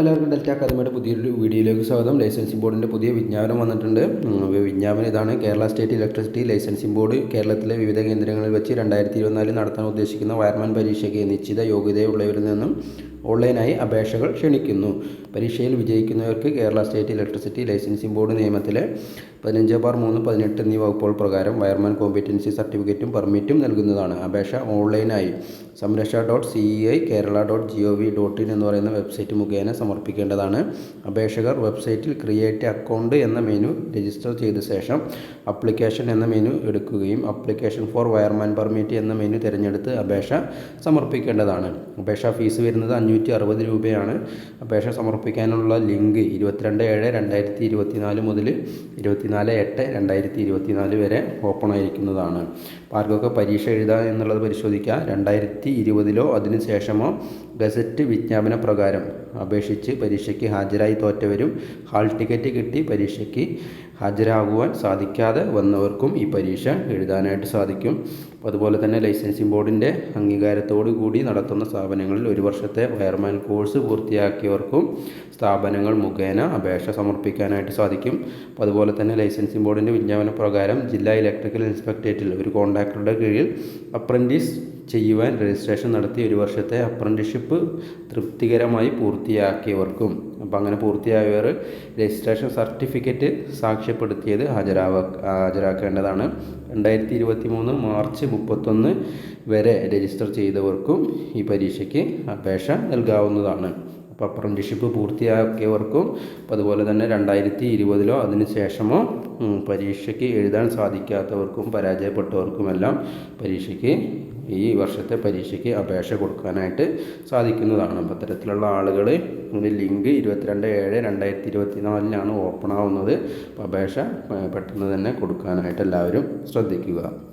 എല്ലാവർക്കും ഡെൽറ്റ അക്കാദമിയുടെ പുതിയൊരു വീഡിയോയിലേക്ക് സ്വാഗതം. ലൈസൻസിംഗ് ബോർഡിന്റെ പുതിയ വിജ്ഞാപനം വന്നിട്ടുണ്ട്. വിജ്ഞാപനം ഇതാണ്. Kerala state electricity licensing board കേരളത്തിലെ വിവിധ കേന്ദ്രങ്ങളിൽ വെച്ച് രണ്ടായിരത്തി ഇരുപത്തിനാലിൽ നടത്താൻ ഉദ്ദേശിക്കുന്ന വയർമാൻ പരീക്ഷയ്ക്ക് നിശ്ചിത യോഗ്യതയുള്ളവരിൽ നിന്നും ഓൺലൈനായി അപേക്ഷകൾ ക്ഷണിക്കുന്നു. പരീക്ഷയിൽ വിജയിക്കുന്നവർക്ക് Kerala state electricity licensing board നിയമത്തിലെ പതിനഞ്ച് ബാർ മൂന്ന് പതിനെട്ട് എന്നീ വകുപ്പുകൾ പ്രകാരം വയർമാൻ കോമ്പറ്റൻസി സർട്ടിഫിക്കറ്റും പെർമിറ്റും നൽകുന്നതാണ്. അപേക്ഷ ഓൺലൈനായി. Samraksha dot C I Kerala dot G O V dot in എന്ന് പറയുന്ന വെബ്സൈറ്റ് മുഖേന സമർപ്പിക്കേണ്ടതാണ്. അപേക്ഷകർ വെബ്സൈറ്റിൽ ക്രിയേറ്റ് അക്കൗണ്ട് എന്ന മെനു രജിസ്റ്റർ ചെയ്ത ശേഷം അപ്ലിക്കേഷൻ എന്ന മെനു എടുക്കുകയും അപ്ലിക്കേഷൻ ഫോർ വയർമാൻ പെർമിറ്റ് എന്ന മെനു തിരഞ്ഞെടുത്ത് അപേക്ഷ സമർപ്പിക്കേണ്ടതാണ്. അപേക്ഷാ ഫീസ് വരുന്നത് അഞ്ഞൂറ്റി അറുപത് രൂപയാണ്. അപേക്ഷ സമർപ്പിക്കാനുള്ള ലിങ്ക് ഇരുപത്തിരണ്ട് ഏഴ് രണ്ടായിരത്തി ഇരുപത്തിനാല് മുതൽ ഇരുപത്തിനാല് എട്ട് രണ്ടായിരത്തി ഇരുപത്തിനാല് വരെ ഓപ്പൺ ആയിരിക്കുന്നതാണ്. ആർക്കൊക്കെ പരീക്ഷ എഴുതാം എന്നുള്ളത് പരിശോധിക്കുക. രണ്ടായിരത്തി ഇരുപതിലോ അതിനു ശേഷമോ ഗസറ്റ് വിജ്ഞാപന പ്രകാരം അപേക്ഷിച്ച് പരീക്ഷയ്ക്ക് ഹാജരായി തോറ്റവരും ഹാൾ ടിക്കറ്റ് കിട്ടി പരീക്ഷയ്ക്ക് ഹാജരാകുവാൻ സാധിക്കാതെ വന്നവർക്കും ഈ പരീക്ഷ എഴുതാനായിട്ട് സാധിക്കും. അതുപോലെ തന്നെ ലൈസൻസിംഗ് ബോർഡിന്റെ അംഗീകാരത്തോടു കൂടി നടത്തുന്ന സ്ഥാപനങ്ങളിൽ ഒരു വർഷത്തെ വയർമാൻ കോഴ്സ് പൂർത്തിയാക്കിയവർക്കും സ്ഥാപനങ്ങൾ മുഖേന അപേക്ഷ സമർപ്പിക്കാനായിട്ട് സാധിക്കും. അപ്പോൾ അതുപോലെ തന്നെ ലൈസൻസിംഗ് ബോർഡിന്റെ വിജ്ഞാപന പ്രകാരം ജില്ലാ ഇലക്ട്രിക്കൽ ഇൻസ്പെക്ടറേറ്റിൽ ഒരു കോൺട്രാക്ടറുടെ കീഴിൽ അപ്രന്റീസ് ചെയ്യുവാൻ രജിസ്ട്രേഷൻ നടത്തി ഒരു വർഷത്തെ അപ്രന്റിഷിപ്പ് തൃപ്തികരമായി പൂർത്തിയാക്കിയവർക്കും. അപ്പം അങ്ങനെ പൂർത്തിയായവർ രജിസ്ട്രേഷൻ സർട്ടിഫിക്കറ്റ് സാക്ഷ്യപ്പെടുത്തിയത് ഹാജരാവാ ഹാജരാക്കേണ്ടതാണ്. രണ്ടായിരത്തി ഇരുപത്തി മൂന്ന് മാർച്ച് മുപ്പത്തൊന്ന് വരെ രജിസ്റ്റർ ചെയ്തവർക്കും ഈ പരീക്ഷയ്ക്ക് അപേക്ഷ നൽകാവുന്നതാണ്. അപ്പോൾ അപ്രന്റിഷിപ്പ് പൂർത്തിയാക്കിയവർക്കും അതുപോലെ തന്നെ രണ്ടായിരത്തി ഇരുപതിലോ അതിന് ശേഷമോ പരീക്ഷയ്ക്ക് എഴുതാൻ സാധിക്കാത്തവർക്കും പരാജയപ്പെട്ടവർക്കുമെല്ലാം പരീക്ഷയ്ക്ക് ഈ വർഷത്തെ പരീക്ഷയ്ക്ക് അപേക്ഷ കൊടുക്കാനായിട്ട് സാധിക്കുന്നതാണ്. അപ്പോൾ അത്തരത്തിലുള്ള ആളുകൾ ലിങ്ക് ഇരുപത്തിരണ്ട് ഏഴ് രണ്ടായിരത്തി ഇരുപത്തി നാലിനാണ് ഓപ്പൺ ആവുന്നത്. അപ്പോൾ അപേക്ഷ പെട്ടെന്ന് തന്നെ കൊടുക്കാനായിട്ട് എല്ലാവരും ശ്രദ്ധിക്കുക.